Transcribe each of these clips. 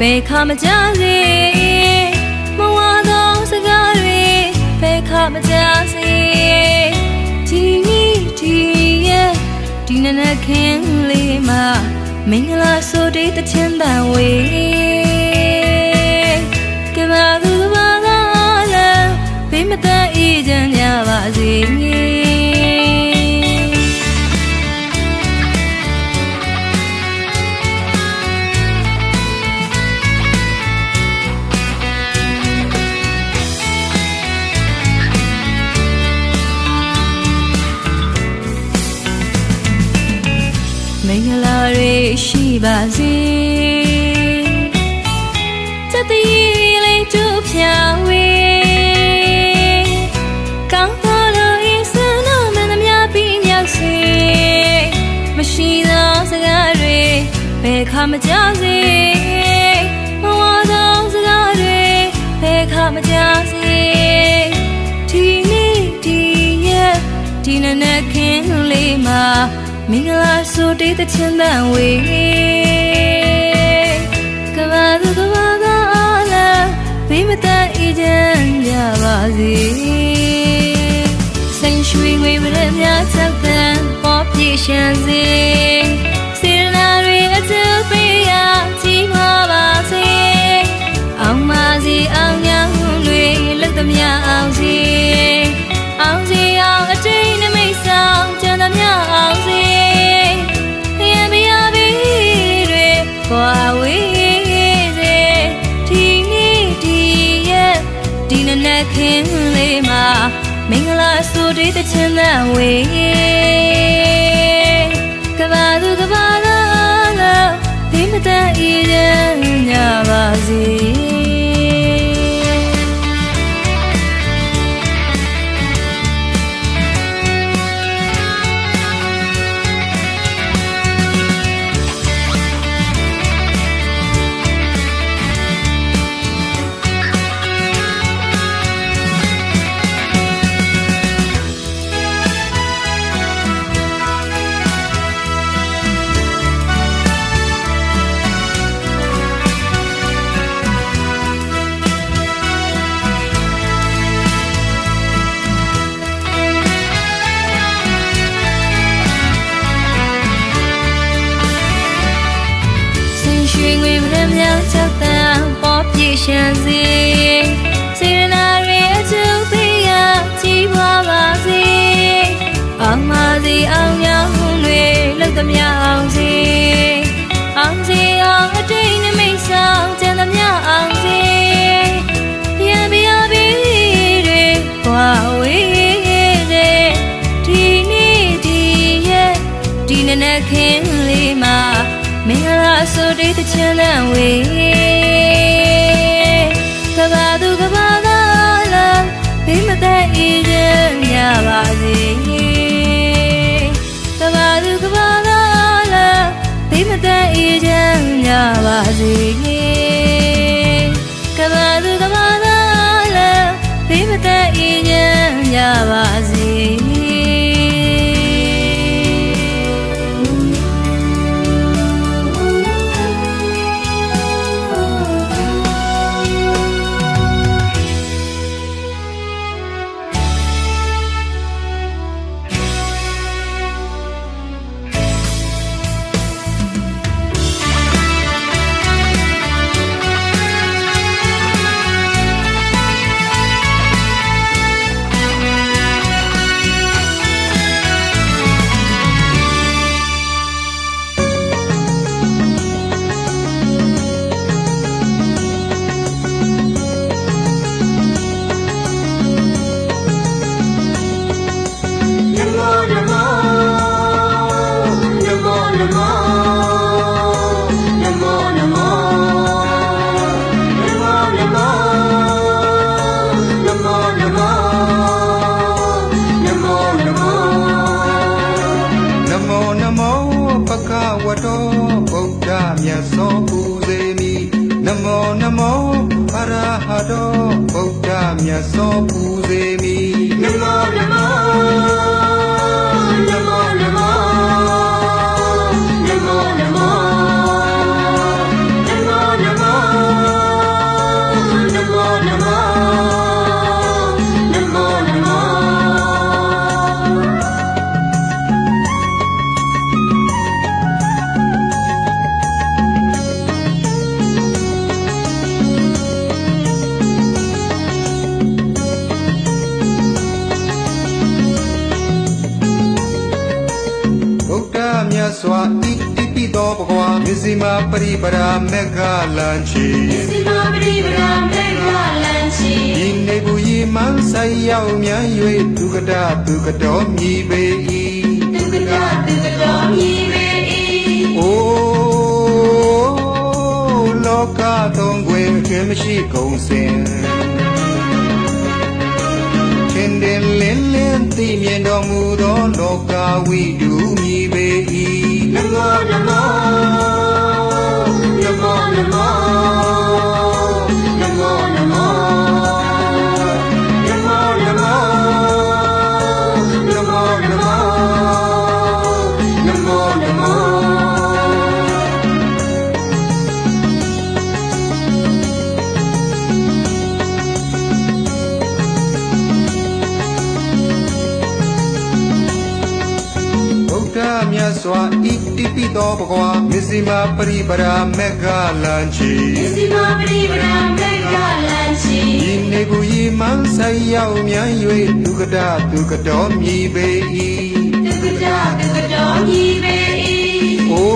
ဘယ်ခါမကြစေမဝသောစကားတွေဘယ်ခါမကြစေဒီနေ့ဒီရဲ့ဒီနနက်ခင်းလေးမှာမင်္ဂလာဆိုတဲ့တချမ်းတန်ဝေကဘာသူကဘာသာလဲ ဘေးမတန်အေးချမ်းကြပါစေမင်္ဂလာတွေရှိပါစေ မကြစေမဝသောစကားတွေဘယ်ခါမကြစေဒီနေ့ဒီရက်ဒီနနက်ခင်းလေးမှာမင်္ဂလာဆိုတဲ့တချမ်းတန်ဝေကဘာသူကဘာသာအားလားဘေးမတန်အေးချမ်းကြပါစေစိန်ရွှေငွေမရများချက်တန်ပေါ်ပြည့်ရှမ်းစေ ပါစေအောင်ညာတွေလက်သမျှအောင်စေအောင်စေအောင်အတိတ်နမိတ်ဆောင်ကျန်သမျှအောင်စေခရင်ပြရပြီတွေကွာဝေးစေဒီနေ့ဒီရက်ဒီနနက်ခင်းလေးမှာမင်္ဂလာဆိုတဲ့တချမ်းသာဝေး မရမြောက်ချက်တန်ပေါ်ပြည့်ရှမ်းစေစေရနာတွေအကျုပ်သေးရကြီးပွားပါစေအောင်ပါစေအောင်မြောက်တွေလောက်သမျှအောင်စေအောင်စေအောင်အတိတ်နမိတ်ဆောင်ကျန်သမျှအောင်စေပြန်ပြပြီတွေကွာဝေးစေဒီနေ့ဒီရက်ဒီနနက်ခင်းလေးမှာမင်္ဂလာ ဆိုတဲ့တချမ်းတန်ဝေ တ်ဆုံးပူစေမိနမောနမောအရဟတောဗုဒ္ဓမြတ်ဆုံးပူစေမိနမောနမော မြတ်စွာဣတိပိသောဘဂဝါမစ္စည်းမပရိပရာမေဃလံချီ Sima Bri Bra Mega Lanchi ဤနေဘူးဤမန်းဆိုင်ရောက်မြန်၍ဒုက္ကတဒုက္ကတော်မြည်ပေ၏ Tukada Tukado Mi Be I အိုလောကသုံးွယ်အကျွမ်းမရှိကုန်စင်ချင်းတယ်လင်းလင်းသိမြင်တော်မူသောလောကဝိတုမြည်ပေ၏ Namo Namo Namo Namo Namo သောဘဂဝါမစ္စည်းမပရိပရာမေဃလံချီ Sima Bri Bra Mega Lanchi ဤနေဘူးဤမန်းဆိုင်ရောက်မြန်၍ဒုက္ကတဒုက္ကတော်မြည်ပေ၏ Tukada Tukado Mi Be I အို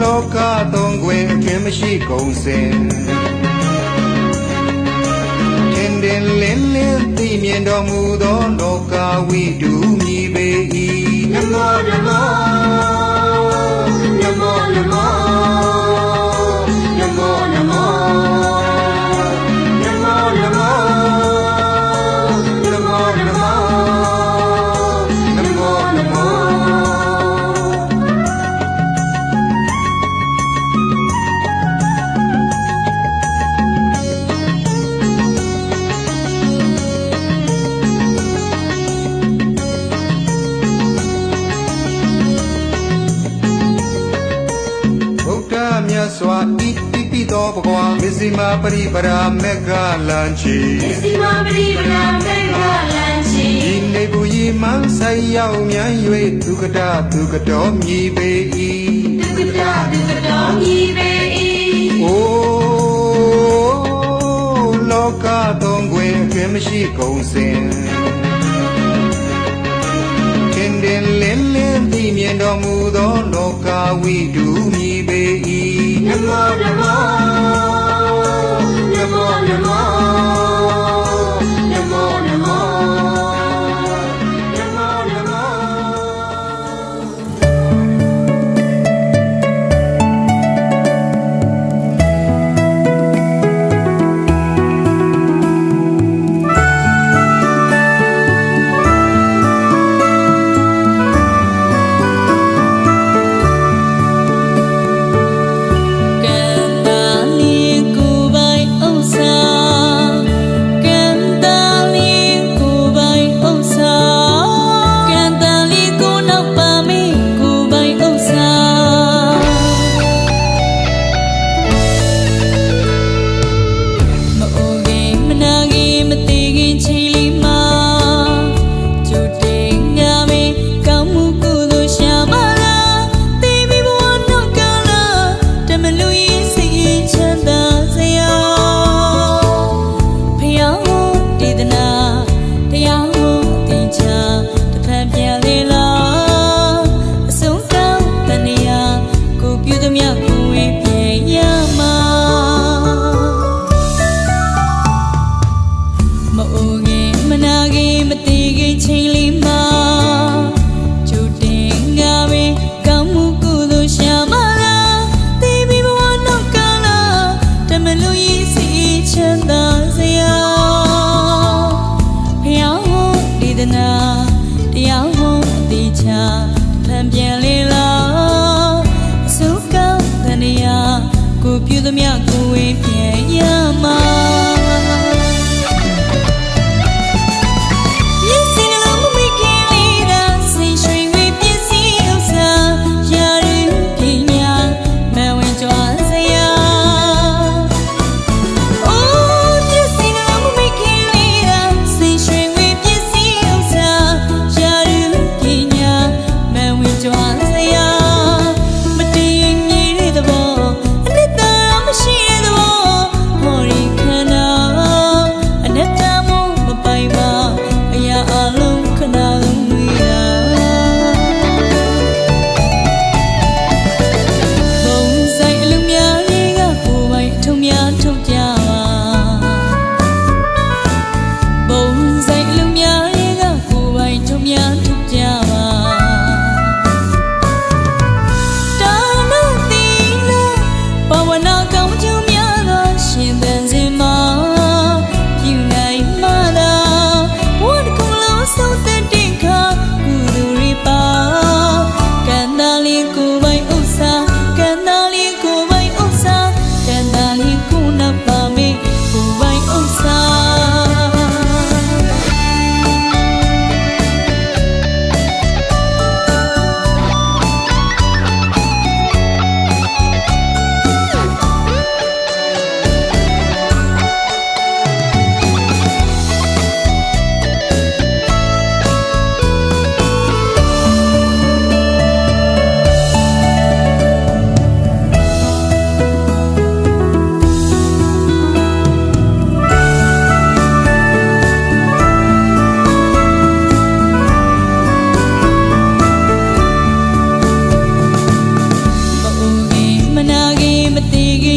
လောကသုံးွယ်အကျွမ်းမရှိကုန်စင်တင်တင်လင်းလင်းသိမြင်တော်မူသောလောကဝိတုမြည်ပေ၏ amor, mi amor, mi amor, mi. ဘဂဝါမစ္စည်းမပရိပရာမက်ကလန်ချီမစ္စည်းမပရိပရာမက်ကလန်ချီဤနေဘူးဤမန်းဆိုင်ရောက်မြန်၍ဒုက္ကတဒုက္ကတော်မြည်ပေ၏ဒုက္ကတဒုက္ကတော်မြည်ပေ၏အိုးလောကသုံးတွင်ခင်မရှိကုန်စင် လင်းလင်းသိမြင်တော်မူသောလောကဝိတုမြည်ပေ၏ Namo Namo Namo Namo Namo ဒနာတရားဝုံအတိချာဖန်ပြန်လေလားအစုကောင်းတဏှာကိုပြုသမျှကိုဝေပြန်ရမှာ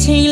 teaching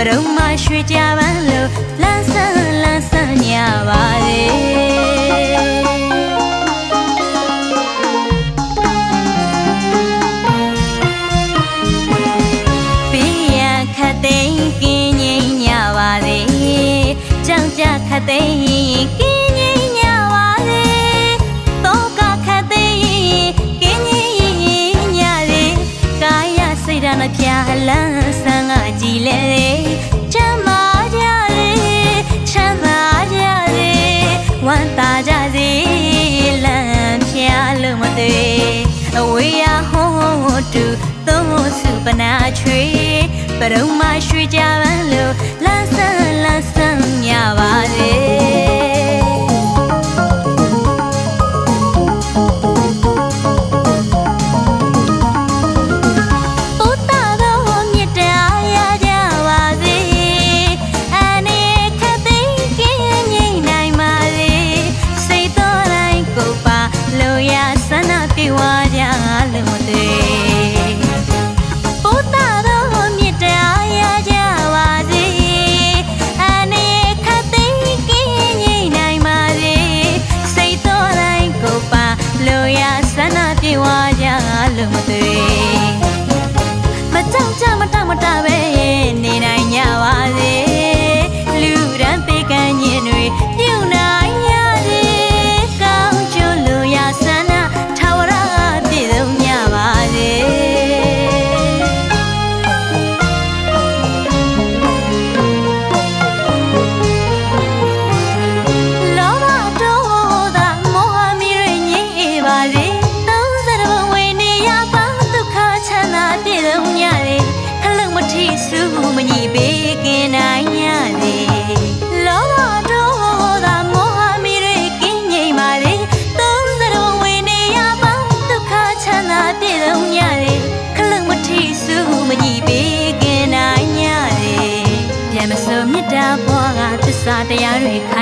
ပရုံမရွှေကြပန်းလို့လမ်းစ တူသုံးဖို့စုပနာချွေပရုံမရွှေကြပန်းလိုလန်းဆန်းလန်းဆန်းရပါလေ ಕಾಲ ಮದುವೆ i America.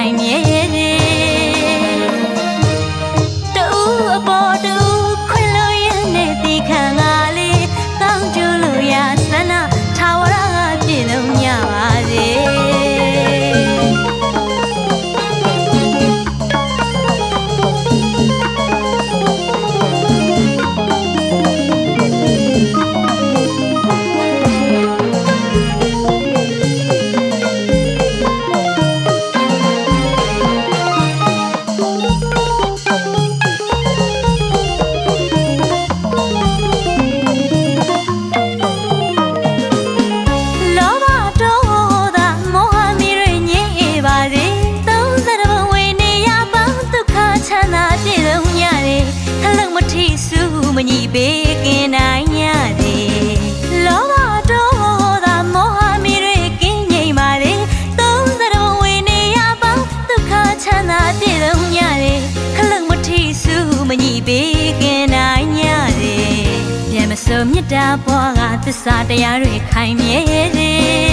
တွေခိုင်မြဲတယ်